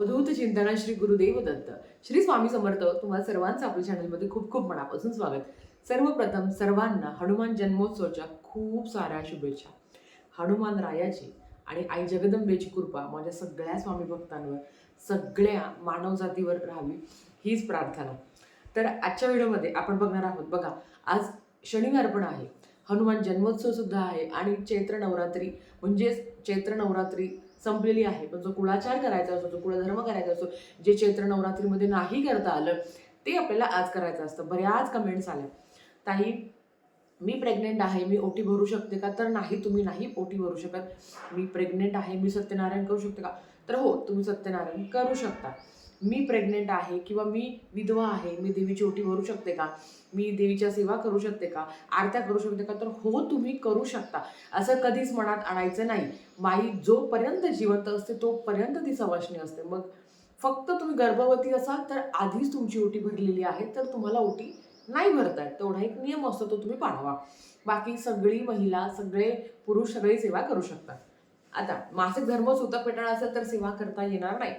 अवधूत चिंतन श्री गुरुदेव दत्त. श्री स्वामी समर्थ तुम्हाला सर्वांचं आपल्या चॅनलमध्ये खूप खूप मनापासून स्वागत. सर्वप्रथम सर्वांना हनुमान जन्मोत्सवच्या खूप साऱ्या शुभेच्छा. हनुमान रायाची आणि आई जगदंबेची कृपा माझ्या सगळ्या स्वामी भक्तांवर सगळ्या मानवजातीवर राहावी हीच प्रार्थना. तर आजच्या व्हिडिओमध्ये आपण बघणार आहोत बघा आज शनिवार पण आहे. हनुमान जन्मोत्सव सुद्धा आहे आणि चैत्र नवरात्री म्हणजेच चैत्र नवरात्री संपलेली आहे. पण जो कुळाचार करायचा असतो जो कुळधर्म करायचा असतो जे चैत्र नवरात्रीमध्ये नाही करता आलं ते आपल्याला आज करायचं असतं. बऱ्याच कमेंट्स आल्या. ताई मी प्रेग्नेंट आहे मी ओटी भरू शकते का? तर नाही तुम्ही नाही ओटी भरू शकत. मी प्रेग्नेंट आहे मी सत्यनारायण करू शकते का? तर हो तुम्ही सत्यनारायण करू शकता. मी प्रेग्नेंट आहे किंवा मी विधवा आहे मी देवीची ओटी भरू शकते का? मी देवीच्या सेवा करू शकते का? आरत्या करू शकते का? तर हो तुम्ही करू शकता. असं कधीच मनात आणायचं नाही. माई जोपर्यंत जिवंत असते तोपर्यंत ती सवासणी असते. मग फक्त तुम्ही गर्भवती असाल तर आधीच तुमची ओटी भरलेली आहे तर तुम्हाला ओटी नाही भरतायत तेवढा एक नियम असतो तो तुम्ही पाळावा. बाकी सगळी महिला सगळे पुरुष सगळी सेवा करू शकतात. आता मासिक धर्म सुतक पेटण असेल तर सेवा करता येणार नाही.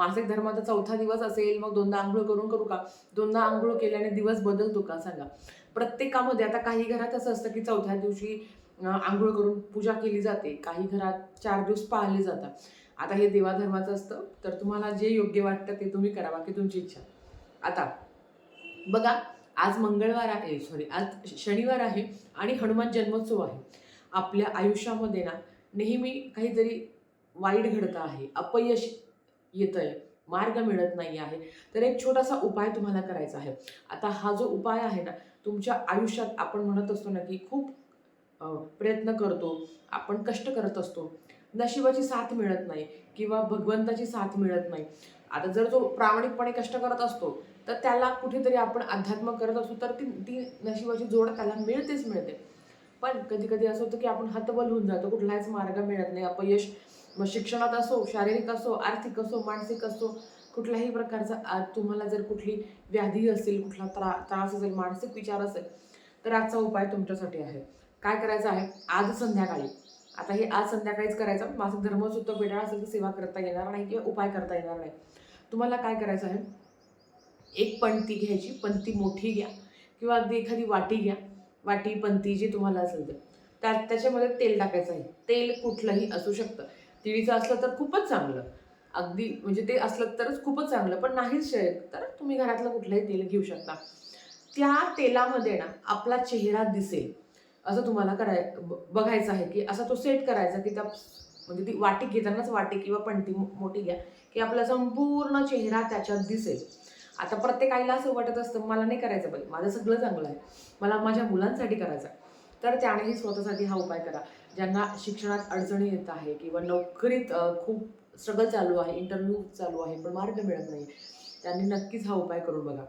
मासिक धर्माचा चौथा दिवस असेल मग दोनदा आंघोळ करून करू का? दोनदा आंघोळ केल्याने दिवस बदलतो का? सांगा. प्रत्येकामध्ये आता काही घरात असं असतं की चौथ्या दिवशी आंघोळ करून पूजा केली जाते. काही घरात चार दिवस पाळले जातात. आता हे देवाधर्माचं असतं तर तुम्हाला जे योग्य वाटतं ते तुम्ही करा. बाकी तुमची इच्छा. आता बघा आज मंगळवार आहे सॉरी आज शनिवार आहे आणि हनुमान जन्मोत्सव आहे. आपल्या आयुष्यामध्ये ना नेहमी काहीतरी वाईट घडतं आहे. अपयश येतंय. मार्ग मिळत नाही आहे. तर एक छोटासा उपाय तुम्हाला करायचा आहे. आता हा जो उपाय आहे ना तुमच्या आयुष्यात आपण म्हणत असतो ना की खूप प्रयत्न करतो. आपण कष्ट करत असतो. नशिबाची साथ मिळत नाही किंवा भगवंताची साथ मिळत नाही. आता जर जो प्रामाणिकपणे कष्ट करत असतो तर त्याला कुठेतरी आपण अध्यात्म करत असतो तर ती ती नशिबाची जोड त्याला मिळतेच मिळते. पण कधी कधी असं होतं की आपण हतबल होऊन जातो. कुठलाच मार्ग मिळत नाही. अपयश मग शिक्षणात असो शारीरिक असो आर्थिक असो मानसिक असो कुठल्याही प्रकारचा तुम्हाला जर कुठली व्याधी असेल कुठला त्रा त्रास असेल मानसिक विचार असेल तर आजचा उपाय तुमच्यासाठी आहे. काय करायचं आहे? आज संध्याकाळी. आता हे आज संध्याकाळीच करायचं. मासिक धर्मसूत्र सुद्धा असेल तर सेवा करता येणार नाही किंवा उपाय करता येणार नाही. तुम्हाला काय करायचं आहे? एक पणती घ्यायची. पणती मोठी घ्या. किंवा अगदी एखादी वाटी घ्या. वाटी पंती जी तुम्हाला असेल ते त्या त्याच्यामध्ये तेल टाकायचं आहे. तेल कुठलंही असू शकतं. तिळीचं असलं तर खूपच चांगलं. अगदी म्हणजे ते असलं तरच खूपच चांगलं पण नाहीच तर तुम्ही घरातलं कुठलंही तेल घेऊ शकता. त्या तेलामध्ये ना आपला चेहरा दिसेल. असं तुम्हाला कराय ब- बघायचं आहे की असा तो सेट करायचा की त्या म्हणजे ती वाटी घेतानाच वाटी किंवा पणती मो- मोठी घ्या की आपला संपूर्ण चेहरा त्याच्यात दिसेल. आता प्रत्येक आईला असं वाटत असतं मला नाही करायचं बाई माझं सगळं चांगलं आहे. मला माझ्या मुलांसाठी करायचं आहे. तर त्यानेही स्वतःसाठी हा उपाय करा. ज्यांना शिक्षणात अडचणी येत आहे किंवा नोकरीत खूप स्ट्रगल चालू आहे इंटरव्ह्यू चालू आहे पण मार्ग मिळत नाही त्यांनी नक्कीच हा उपाय करून बघा.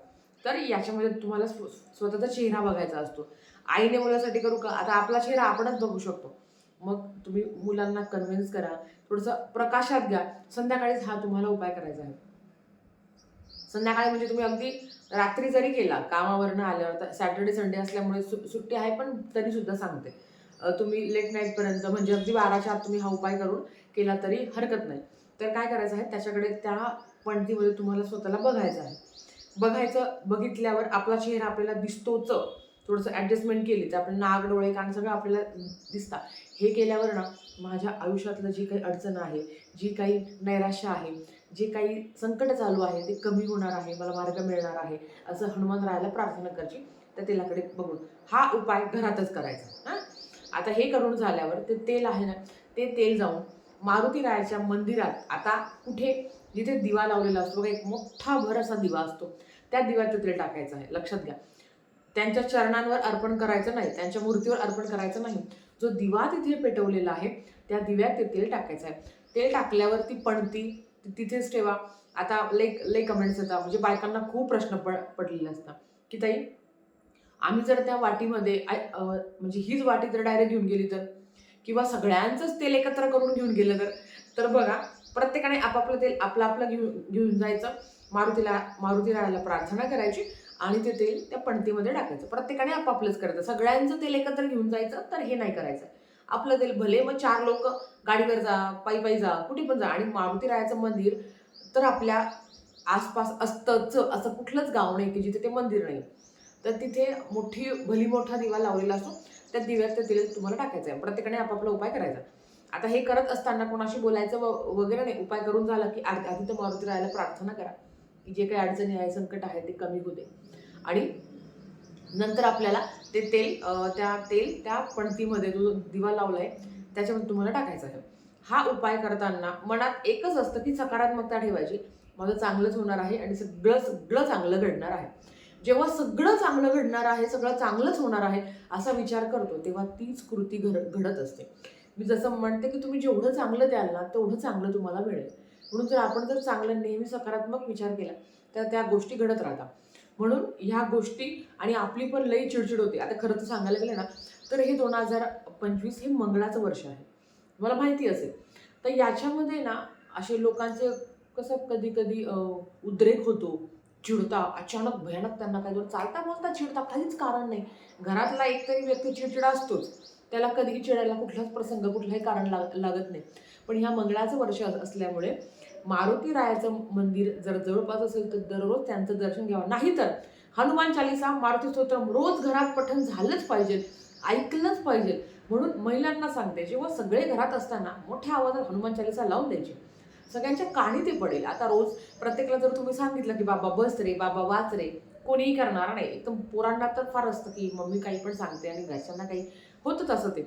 तर याच्यामध्ये तुम्हाला स्व स्वतःचा चेहरा बघायचा असतो. आईने मुलासाठी करू का? आता आपला चेहरा आपणच बघू शकतो. मग तुम्ही मुलांना कन्व्हिन्स करा. थोडंसं प्रकाशात घ्या. संध्याकाळीच हा तुम्हाला उपाय करायचा आहे. संध्याकाळी म्हणजे तुम्ही अगदी रात्री जरी केला कामावरनं आल्यावर तर सॅटर्डे संडे असल्यामुळे सु सुट्टी आहे पण तरी सुद्धा सांगते. तुम्ही लेट नाईटपर्यंत म्हणजे अगदी बाराच्या आत तुम्ही हा उपाय करून केला तरी हरकत नाही. तर काय करायचं आहे त्याच्याकडे त्या पणतीमध्ये तुम्हाला स्वतःला बघायचं आहे. बघायचं बघितल्यावर आपला चेहरा आपल्याला दिसतोच. थोडंसं ॲडजस्टमेंट केली तर आपण नाक डोळे कान सगळं आपल्याला दिसतात हे केल्यावर ना माझ्या आयुष्यातलं जी काही अडचण आहे जी काही नैराश्य आहे जे काही संकट चालू आहे ते कमी होणार आहे मला मार्ग मिळणार आहे असं हनुमान रायाला प्रार्थना करायची. तर तिलाकडे बघून हा उपाय घरातच करायचा. हां? आता हे करून झाल्यावर ते तेल आहे ना ते तेल जाऊन मारुती रायाच्या मंदिरात आता कुठे? जिथे दिवा लावलेला असतो बघा एक मोठा भर असा दिवा असतो. त्या दिव्याचं तेल टाकायचं आहे लक्षात घ्या. त्यांच्या चरणांवर अर्पण करायचं नाही त्यांच्या मूर्तीवर अर्पण करायचं नाही. जो दिवा तिथे पेटवलेला आहे त्या दिव्यात ते तेल टाकायचं आहे. तेल टाकल्यावर ती पणती तिथेच ठेवा. आता लई लई कमेंट्स येतात म्हणजे बायकांना खूप प्रश्न पड पडलेले असतात. की ताई आम्ही जर त्या वाटीमध्ये म्हणजे हीच वाटी जर डायरेक्ट घेऊन गेली तर? किंवा सगळ्यांचंच तेल एकत्र करून घेऊन गेलं तर? तर बघा प्रत्येकाने आपापलं तेल आपलं आपलं घेऊन घेऊन जायचं. मारुतीला मारुती राहायला प्रार्थना करायची आणि ते तेल त्या पणतीमध्ये टाकायचं. प्रत्येकाने आपापलंच करायचं. सगळ्यांचं तेल एकत्र घेऊन जायचं तर हे नाही करायचं. आपलं तेल भले मग चार लोक गाडीवर जा पायी पायी जा कुठे पण जा आणि मारुती रायाचं मंदिर तर आपल्या आसपास असतंच असं कुठलंच गाव नाही की जिथे ते मंदिर नाही. तर तिथे मोठी भली मोठा दिवा लावलेला असतो. त्या दिव्यात ते तेल तुम्हाला टाकायचं आहे. प्रत्येकाने आपापला उपाय करायचा. आता हे करत असताना कोणाशी बोलायचं व- वगैरे नाही. उपाय करून झाला की आधी तर मारुती राहायला प्रार्थना करा. की जे काही अडचणी आहे संकट आहे ते कमी होते आणि नंतर आपल्याला ते तेल त्या तेल त्या पणतीमध्ये जो दिवा लावलाय त्याच्यामध्ये तुम्हाला टाकायचा आहे. हा उपाय करताना मनात एकच असतं की सकारात्मकता ठेवायची. माझं चांगलंच होणार आहे आणि सगळं सगळं चांगलं घडणार आहे. जेव्हा सगळं चांगलं घडणार आहे सगळं चांगलंच होणार आहे असा विचार करतो तेव्हा तीच कृती घड घडत असते. मी जसं म्हणते की तुम्ही जेवढं चांगलं द्याल ना तेवढं चांगलं तुम्हाला मिळेल. म्हणून जर आपण जर चांगलं नेहमी सकारात्मक विचार केला तर त्या गोष्टी घडत राहतात. म्हणून ह्या गोष्टी आणि आपली पण लई चिडचिड होते. आता खरं तर सांगायला गेलं ना तर हे दोन हजार पंचवीस हे मंगळाचं वर्ष आहे. मला माहिती असेल. तर याच्यामध्ये ना असे लोकांचे कसं कधी कधी उद्रेक होतो. चिडता अचानक भयानक त्यांना काही चालता बोलता चिडता काहीच कारण नाही. घरातला एकतरी व्यक्ती चिडचिडा असतोच. त्याला कधीही चिडायला कुठलाच प्रसंग कुठलंही कारण लाग लागत नाही. पण ह्या मंगळाचं वर्ष असल्यामुळे मारुती रायाचं मंदिर जर जवळपास असेल तर दररोज त्यांचं दर्शन घ्यावं. नाहीतर हनुमान चालिसा मारुती स्तोत्रम रोज घरात पठण झालंच पाहिजे ऐकलंच पाहिजे. म्हणून महिलांना सांगते जेव्हा सगळे घरात असताना मोठ्या आवाजात हनुमान चालिसा लावून द्यायची. सगळ्यांच्या काणी ते पडेल. आता रोज प्रत्येकाला जर तुम्ही सांगितलं की बाबा बस रे बाबा वाच रे. कोणीही करणार नाही. एकदम पोरांना तर फार असतं की मम्मी काही पण सांगते आणि घरच्यांना काही होतं तसं ते.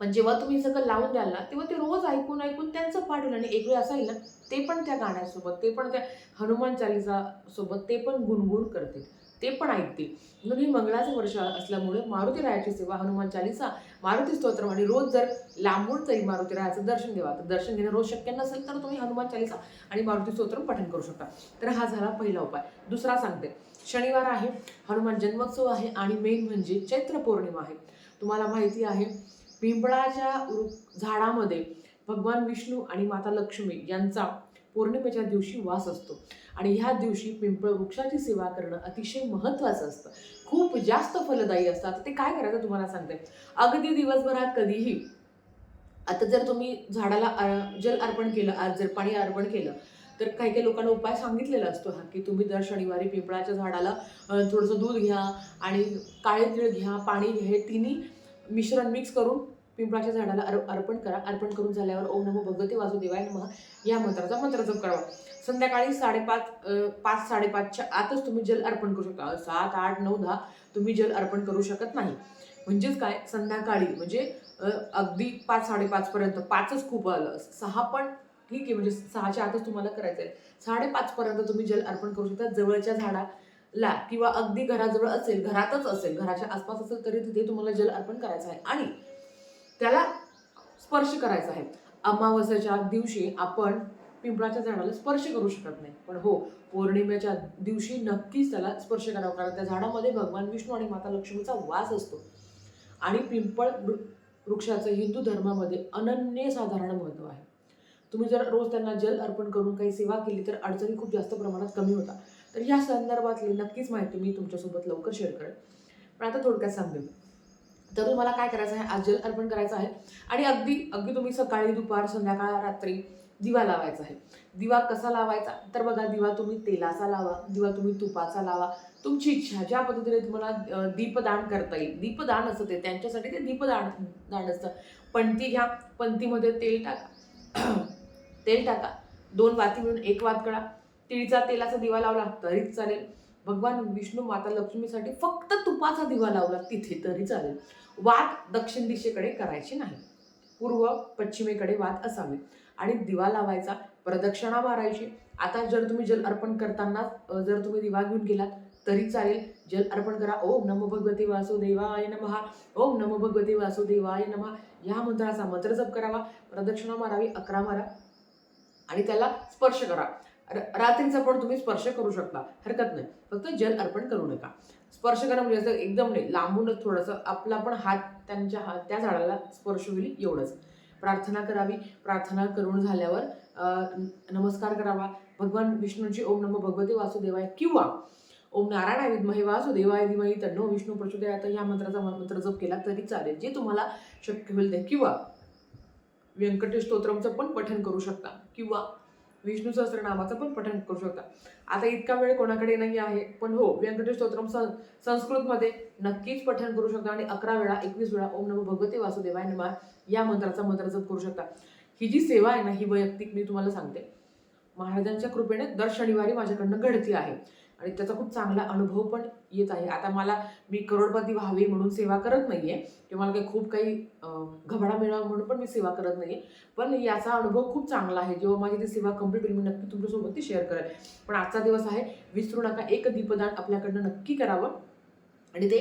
पण जेव्हा तुम्ही सगळं लावून द्याल ना तेव्हा ते रोज ऐकून ऐकून त्यांचं पाठ होईल. आणि एक वेळ असं येईल ना ते पण त्या गाण्यासोबत ते पण त्या हनुमान चालिसा सोबत ते पण गुणगुण करतील. ते पण ऐकतील. म्हणून हे मंगळाचं वर्ष असल्यामुळे मारुती रायाची सेवा हनुमान चालिसा मारुती स्तोत्र आणि रोज जर लांबून तरी मारुती रायाचं दर्शन घ्यावा. तर दर्शन घेणं रोज शक्य नसेल तर तुम्ही हनुमान चालिसा आणि मारुती स्तोत्र पठण करू शकता. तर हा झाला पहिला उपाय. दुसरा सांगते. शनिवार आहे हनुमान जन्मोत्सव आहे आणि मेन म्हणजे चैत्र पौर्णिमा आहे. तुम्हाला माहिती आहे पिंपळाच्या झाडामध्ये भगवान विष्णू आणि माता लक्ष्मी यांचा पौर्णिमेच्या दिवशी वास असतो. आणि ह्या दिवशी पिंपळ वृक्षाची सेवा करणं अतिशय महत्त्वाचं असतं. खूप जास्त फलदायी असतं आता ते काय करायचं तुम्हाला सांगते. अगदी दिवसभरात कधीही आता जर तुम्ही झाडाला जल अर्पण केलं आज जर पाणी अर्पण केलं तर काही काही लोकांना उपाय सांगितलेला असतो हा की तुम्ही दर शनिवारी पिंपळाच्या झाडाला थोडंसं दूध घ्या आणि काळे तीळ घ्या पाणी घ्या हे तिन्ही मिश्रण मिक्स करून पिंपळाच्या झाडाला अर अर्पण करा. अर्पण करून झाल्यावर ओम नमो भगवते वासुदेवाय नमः. या मंत्राचा मंत्र जप करावा. संध्याकाळी साडेपाच पाच साडेपाचच्या आतच तुम्ही जल अर्पण करू शकता. सात आठ नऊ दहा तुम्ही जल अर्पण करू शकत नाही. म्हणजेच काय? संध्याकाळी म्हणजे अगदी पाच साडेपाचपर्यंत पाचच खूप आलं. सहा पण ठीक आहे. म्हणजे सहाच्या आतच तुम्हाला करायचं आहे साडेपाचपर्यंत तुम्ही जल अर्पण करू शकता. जवळच्या झाडाला किंवा अगदी घराजवळ असेल घरातच असेल घराच्या आसपास असेल तरी तिथे तुम्हाला जल अर्पण करायचं आहे. आणि त्याला स्पर्श करायचा आहे. अमावस्याच्या दिवशी आपण पिंपळाच्या झाडाला स्पर्श करू शकत नाही. पण हो पौर्णिमेच्या दिवशी नक्कीच त्याला स्पर्श करावा कारण त्या झाडामध्ये भगवान विष्णू आणि माता लक्ष्मीचा वास असतो. आणि पिंपळ वृ- वृक्षाचं हिंदू धर्मामध्ये अनन्यसाधारण महत्त्व आहे. तुम्ही जर रोज त्यांना जल अर्पण करून काही सेवा केली तर अडचणी खूप जास्त प्रमाणात कमी होतात. तर या संदर्भातली नक्कीच माहिती मी तुमच्यासोबत लवकर शेअर करेन. पण आता थोडक्यात सांगेन तर तुम्हाला काय करायचं आहे? आजल अर्पण करायचं आहे. आणि अगदी अगदी तुम्ही सकाळी दुपार संध्याकाळ रात्री दिवा लावायचा आहे. दिवा कसा लावायचा? तर बघा दिवा तुम्ही तेलाचा लावा दिवा तुम्ही तुपाचा लावा. तुमची इच्छा ज्या पद्धतीने तुम्हाला दीपदान करता येईल. दीपदान असतं ते. त्यांच्यासाठी ते दीपदान दान असतं. पणती घ्या. पणतीमध्ये तेल टाका. तेल टाका. दोन वाती मिळून एक वात करा. तिळीचा तेलाचा दिवा लावला तरीच चालेल. भगवान विष्णू माता लक्ष्मीसाठी फक्त तुपाचा दिवा लावला तिथे तरी चालेल. वात दक्षिण दिशेकडे करायची नाही. पूर्व पश्चिमेकडे वात असावी. आणि दिवा लावायचा प्रदक्षिणा मारायची. आता जर तुम्ही जल अर्पण करताना जर तुम्ही दिवा घेऊन गेलात तरी चालेल. जल अर्पण करा. ओम नमो भगवते वासुदेवाय नमः ओम नमो भगवते वासुदेवाय नमः या मंत्राचा मंत्र जप करावा. प्रदक्षिणा मारावी अकरा मारा. आणि त्याला स्पर्श करा. र- रात्रीचा पण तुम्ही स्पर्श करू शकता. हरकत नाही. फक्त जल अर्पण करू नका. स्पर्श करा म्हणजे असं एकदम नाही लांबूनच थोडंसं आपला पण हात त्यांच्या हात त्या झाडाला स्पर्श होईल एवढंच. प्रार्थना करावी प्रार्थना करून झाल्यावर नमस्कार करावा. भगवान विष्णूंची ओम नमो भगवते वासुदेवाय किंवा ओम नारायण विद्महे वासुदेवाय धीमही तन्नो विष्णू प्रचोदयात. या मंत्राचा मंत्र जप केला तरी चालेल. जे तुम्हाला शक्य होईल ते किंवा व्यंकटेश स्तोत्रमचं पण पठण करू शकता किंवा विष्णू सहस्त्रनामाचं पण पठण करू शकता. आता इतका वेळ कोणाकडे नाही आहे पण हो व्यंकटेश स्तोत्रम सं संस्कृतमध्ये नक्कीच पठण करू शकता आणि अकरा वेळा एकवीस वेळा ओम नमो भगवते वासुदेवाय नमा या मंत्राचा मंत्र जप करू शकता. ही जी सेवा आहे ना ही वैयक्तिक मी तुम्हाला सांगते. महाराजांच्या कृपेने दर शनिवारी माझ्याकडनं घडती आहे. आणि त्याचा खूप चांगला अनुभव पण येत आहे. आता मला मी करोडपती व्हावी म्हणून सेवा करत नाही आहे किंवा मला काही खूप काही घबडा मिळावा म्हणून पण मी सेवा करत नाही आहे पण याचा अनुभव खूप चांगला आहे. जेव्हा माझी ती सेवा कंप्लीट होईल मी नक्की तुमच्यासोबत ती शेअर करेल. पण आजचा दिवस आहे विसरू नका. एक दीपदान आपल्याकडनं नक्की करावं. आणि ते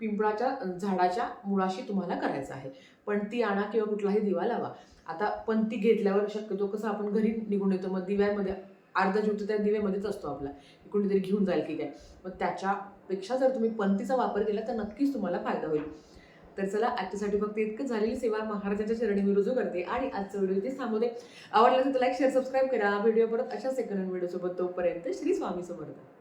पिंपळाच्या झाडाच्या मुळाशी तुम्हाला करायचं आहे. पणती आणा किंवा कुठलाही दिवा लावा. आता पंती घेतल्यावर शक्यतो कसं आपण घरी निघून येतो. मग दिव्यामध्ये अर्धा ज्योत त्या दिव्यामध्येच असतो आपला. कोणीतरी घेऊन जाईल की काय. मग त्याच्यापेक्षा जर तुम्ही पंतीचा वापर केला तर नक्कीच तुम्हाला फायदा होईल. तर चला आजच्यासाठी फक्त इतकं झालेली सेवा महाराजांच्या चरणी मी रुजू करते आणि आजचा व्हिडिओ ते थांबवते. आवडला तर लाईक शेअर सबस्क्राईब करा. व्हिडिओ परत अशा सेकंड व्हिडिओसोबत. तोपर्यंत श्री स्वामी समर्थ.